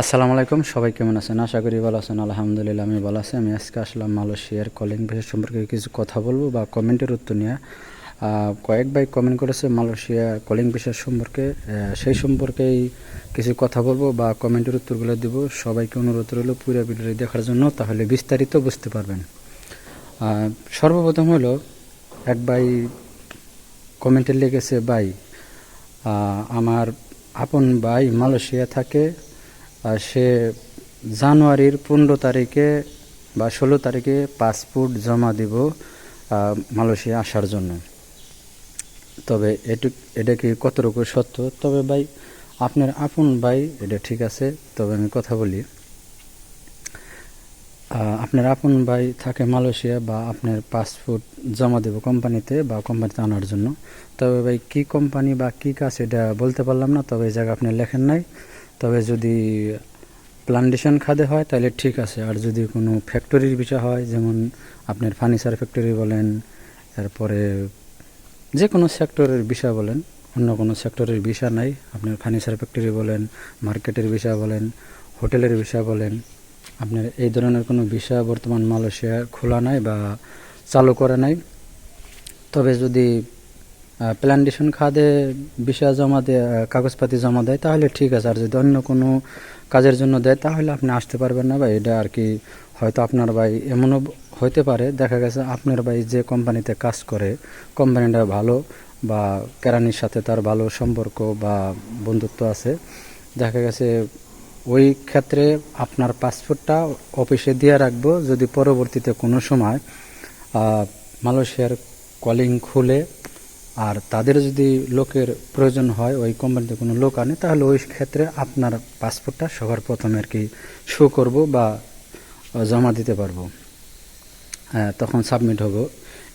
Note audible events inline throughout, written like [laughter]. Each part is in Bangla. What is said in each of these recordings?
আসসালামু আলাইকুম, সবাই কেমন আছেন? আশা করি ভালো আছেন, আলহামদুলিল্লাহ আমি ভালো আছি। আমি আজকে আসলাম মালয়েশিয়ার কলিং বিষয় সম্পর্কে কিছু কথা বলব বা কমেন্টের উত্তর নিয়ে। কয়েক ভাই কমেন্ট করেছে মালয়েশিয়া কলিং বিষয় সম্পর্কে। সেই সম্পর্কেই কিছু কথা বলব বা কমেন্টের উত্তরগুলো দিব। সবাইকে অনুরোধ রইল পুরো ভিডিওটি দেখার জন্য, তাহলে বিস্তারিত বুঝতে পারবেন। সর্বপ্রথম হলো, এক ভাই কমেন্টে লিখেছে, ভাই আমার আপন ভাই মালয়েশিয়া থাকে। সে জানুয়ারির পনেরো তারিখে বা ষোলো তারিখে পাসপোর্ট জমা দিব মালয়েশিয়া আসার জন্য। তবে এটু এটা কি কতটুকু সত্য? তবে ভাই, আপনার আপন ভাই, এটা ঠিক আছে, তবে আমি কথা বলি। আপনার আপন ভাই থাকে মালয়েশিয়া বা আপনার পাসপোর্ট জমা দেব কোম্পানিতে বা কোম্পানিতে আনার জন্য। তবে ভাই, কি কোম্পানি বা কি কাজ, এটা বলতে পারলাম না, তবে এই জায়গা আপনি লেখেন নাই। তবে যদি প্লান্টেশন খাদে হয়, তাহলে ঠিক আছে। আর যদি কোনো ফ্যাক্টরির বিষয় হয়, যেমন আপনার ফার্নিচার ফ্যাক্টরি বলেন, তারপরে যে কোনো সেক্টরের বিষয় বলেন, অন্য কোনো সেক্টরের বিষয় নাই। আপনার ফার্নিচার ফ্যাক্টরি বলেন মার্কেটের বিষয় বলেন হোটেলের বিষয় বলেন, আপনার এই ধরনের কোনো বিষয় বর্তমান মালয়েশিয়া খোলা নাই বা চালু করে নাই। তবে যদি প্ল্যান্টেশন খাদে বিষয় জমা দেয় কাগজপাতি জমা দেয়, তাহলে ঠিক আছে। আর যদি অন্য কোনো কাজের জন্য দেয়, তাহলে আপনি আসতে পারবেন না ভাই। এটা আর কি হয়তো আপনার ভাই এমনও হতে পারে। দেখা গেছে আপনার ভাই যে কোম্পানিতে কাজ করে, কোম্পানিটা ভালো বা কেরানির সাথে তার ভালো সম্পর্ক বা বন্ধুত্ব আছে, দেখা গেছে ওই ক্ষেত্রে আপনার পাসপোর্টটা অফিসে দিয়ে রাখব। যদি পরবর্তীতে কোনো সময় মালয়েশিয়ার কলিং খুলে আর তাদের যদি লোকের প্রয়োজন হয়, ওই কোম্পানিতে কোনো লোক আনে, তাহলে ওই ক্ষেত্রে আপনার পাসপোর্টটা সবার প্রথমে আর কি শো করব বা জমা দিতে পারব। হ্যাঁ তখন সাবমিট হব।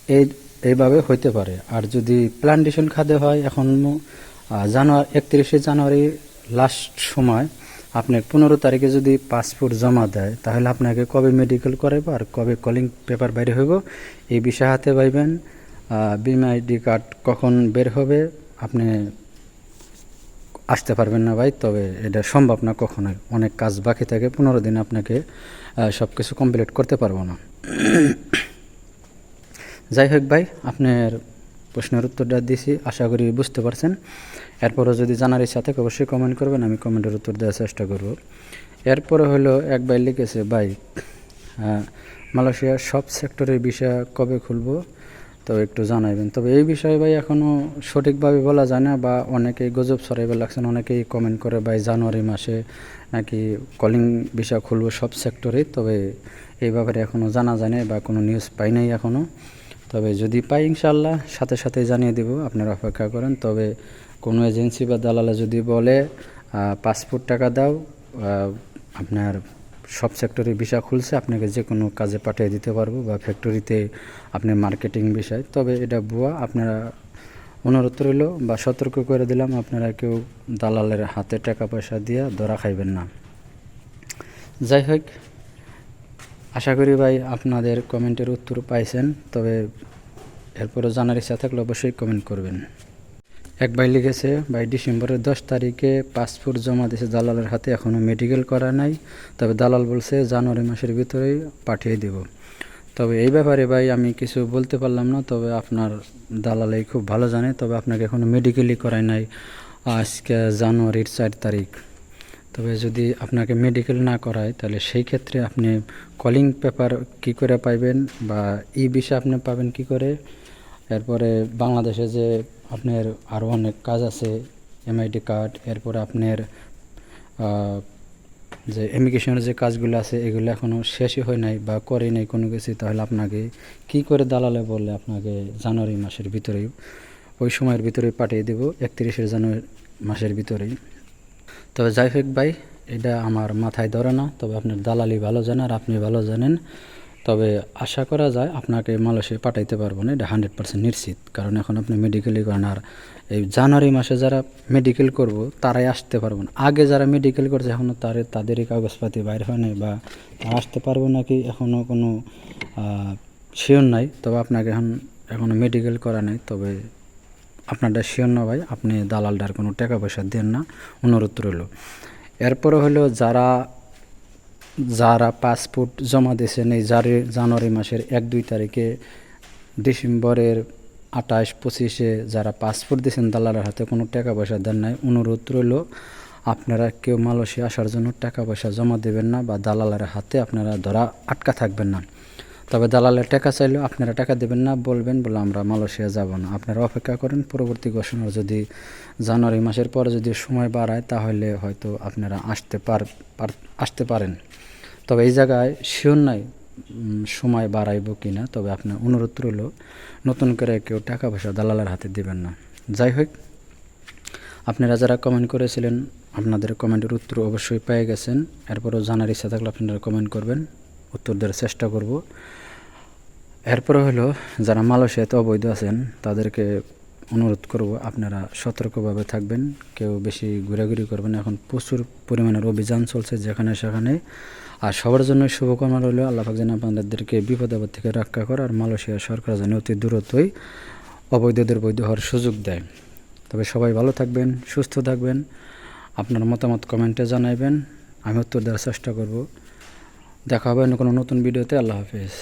এই, এইভাবে হইতে পারে। আর যদি প্লান্টেশন খাদে হয়, এখন জানুয়ারি, একত্রিশে জানুয়ারি লাস্ট সময় আপনি পনেরো তারিখে যদি পাসপোর্ট জমা দেয়, তাহলে আপনাকে কবে মেডিকেল করাইব আর কবে কলিং পেপার বাইরে হইব, এই বিষয় হাতে পাইবেন। বিমা আইডি কার্ড কখন বের হবে আপনি আসতে পারবেন না ভাই, তবে এটা সম্ভব না কখনোই। অনেক কাজ বাকি থাকে, পনেরো দিন আপনাকে সব কিছু কমপ্লিট করতে পারব না। [coughs] যাই হোক ভাই, আপনার প্রশ্নের উত্তরটা দিয়েছি আশা করি বুঝতে পারছেন। এরপরও যদি জানার ইচ্ছা থাকে, অবশ্যই কমেন্ট করবেন, আমি কমেন্টের উত্তর দেওয়ার চেষ্টা করব। এরপরে হলো এক ভাই লিখেছে, ভাই মালয়েশিয়ার সব সেক্টরের বিষয় কবে খুলবো? তো একটু জানাইবেন। তবে এই বিষয়ে ভাই এখনও সঠিকভাবে বলা যায় না বা অনেকেই গজব ছড়াইবে লাগছেন অনেকেই কমেন্ট করে ভাই জানুয়ারি মাসে নাকি কলিং বিষয় খুলবো সব সেক্টরে তবে এই ব্যাপারে এখনও জানা যায় না বা কোনো নিউজ পাই নাই এখনও তবে যদি পাই ইনশাল্লাহ সাথে সাথে জানিয়ে দিব, আপনারা অপেক্ষা করেন। তবে কোনো এজেন্সি বা দালালা যদি বলে পাসপোর্ট টাকা দাও আপনার সব সেক্টরে ভিসা খুলছে, আপনাকে যে কোনো কাজে পাঠিয়ে দিতে পারব বা ফ্যাক্টরিতে আপনি মার্কেটিং বিষয়। তবে এটা ভুয়া, আপনারা অনুরোধ রইল বা সতর্ক করে দিলাম, আপনারা কেউ দালালের হাতে টাকা পয়সা দিয়ে ধরা খাইবেন না। যাই হোক, আশা করি ভাই আপনাদের কমেন্টের উত্তর পাইছেন, তবে এরপরও জানার ইচ্ছা থাকলে অবশ্যই কমেন্ট করবেন। এক ভাই লিখেছে, ভাই, ডিসেম্বরের দশ তারিখে পাসপোর্ট জমা দিয়েছে দালালের হাতে এখনও মেডিকেল করা নাই। তবে দালাল বলছে, জানুয়ারি মাসের ভিতরেই পাঠিয়ে দেব। তবে এই ব্যাপারে ভাই, আমি কিছু বলতে পারলাম না। তবে আপনার দালালাই খুব ভালো জানে। তবে আপনাকে এখনও মেডিকেলই করায় নাই আজকে জানুয়ারির চার তারিখ। তবে যদি আপনাকে মেডিকেল না করায়, তাহলে সেই ক্ষেত্রে আপনি কলিং পেপার কি করে পাইবেন বা ই বিষয় আপনি পাবেন কি করে? এরপরে বাংলাদেশে যে আপনার আরও অনেক কাজ আছে এমআইডি কার্ড এরপরে আপনার যে ইমিগ্রেশনের যে কাজগুলো আছে, এগুলো এখনও শেষই হয় নাই বা করে নাই কোনো কিছু তাহলে আপনাকে কি করে দালালে বললে আপনাকে জানুয়ারি মাসের ভিতরেই, ওই সময়ের ভিতরেই পাঠিয়ে দেবো, একত্রিশে জানুয়ারি মাসের ভিতরেই। তবে যাই হোক ভাই, এটা আমার মাথায় ধরে না, তবে আপনার দালালি ভালো জানে আর আপনি ভালো জানেন। তবে আশা করা যায় আপনাকে মালয়েশিয়া পাঠাইতে পারব না, এটা হান্ড্রেড পার্সেন্ট নিশ্চিত। কারণ এখন আপনি মেডিকেলই করেন আর এই জানুয়ারি মাসে যারা মেডিকেল করব, তারাই আসতে পারব না। আগে যারা মেডিকেল করছে এখনও তার তাদেরই কাগজপাতি বাইর হয় নাই বা আসতে পারব নাকি এখনও কোনো শিওর নাই। তবে আপনাকে এখন এখনও মেডিকেল করা নাই। তবে আপনারটা শিওর না ভাই, আপনি দালালটার কোনো টাকা পয়সা দেন না, অনুরোধ রইল। এরপরে হলো যারা যারা পাসপোর্ট জমা দিয়েছেন এই জারি, জানুয়ারি মাসের এক, দুই তারিখে, ডিসেম্বরের আঠাশ, পঁচিশে যারা পাসপোর্ট দিয়েছেন দালালের হাতে কোনো টাকা পয়সা দেন নাই, অনুরোধ রইল আপনারা কেউ মালয়েশিয়া আসার জন্য টাকা পয়সা জমা দেবেন না বা দালালের হাতে আপনারা ধরা আটকা থাকবেন না। তবে দালালের টাকা চাইলেও আপনারা টাকা দেবেন না, বলবেন বলে আমরা মালয়েশিয়া যাব না। আপনারা অপেক্ষা করেন, পরবর্তী ঘোষণার যদি জানুয়ারি মাসের পরে যদি সময় বাড়ায়, তাহলে হয়তো আপনারা আসতে পার- আসতে পারেন। তবে এই জায়গায় শিওর নাই সময় বাড়াইব কি না, তবে আপনার অনুরোধ রইল, নতুন করে কেউ টাকা পয়সা দালালের হাতে দিবেন না। যাই হোক, আপনারা যারা কমেন্ট করেছিলেন, আপনাদের কমেন্টের উত্তর অবশ্যই পেয়ে গেছেন। এরপরেও জানার ইচ্ছা থাকলে আপনারা কমেন্ট করবেন, উত্তর দেওয়ার চেষ্টা করব। এরপরে হলো, যারা মালয়েশিয়াতে অবৈধ আছেন, তাদেরকে অনুরোধ করব, আপনারা সতর্কভাবে থাকবেন, কেউ বেশি ঘোরাঘুরি করবেন এখন প্রচুর পরিমাণের অভিযান চলছে যেখানে সেখানে। আর সবার জন্য শুভকামনা রইল, আল্লাহ পাক যেন আপনাদেরকে বিপদ আপদ থেকে রক্ষা করে আর মালয়েশিয়া সরকার যেন অতি দূরত্বই অবৈধদের বৈধ হওয়ার সুযোগ দেয়। তবে সবাই ভালো থাকবেন, সুস্থ থাকবেন। আপনার মতামত কমেন্টে জানাইবেন, আমি উত্তর দেওয়ার চেষ্টা করব। দেখা হবে অন্য কোনো নতুন ভিডিওতে, আল্লাহ হাফিজ।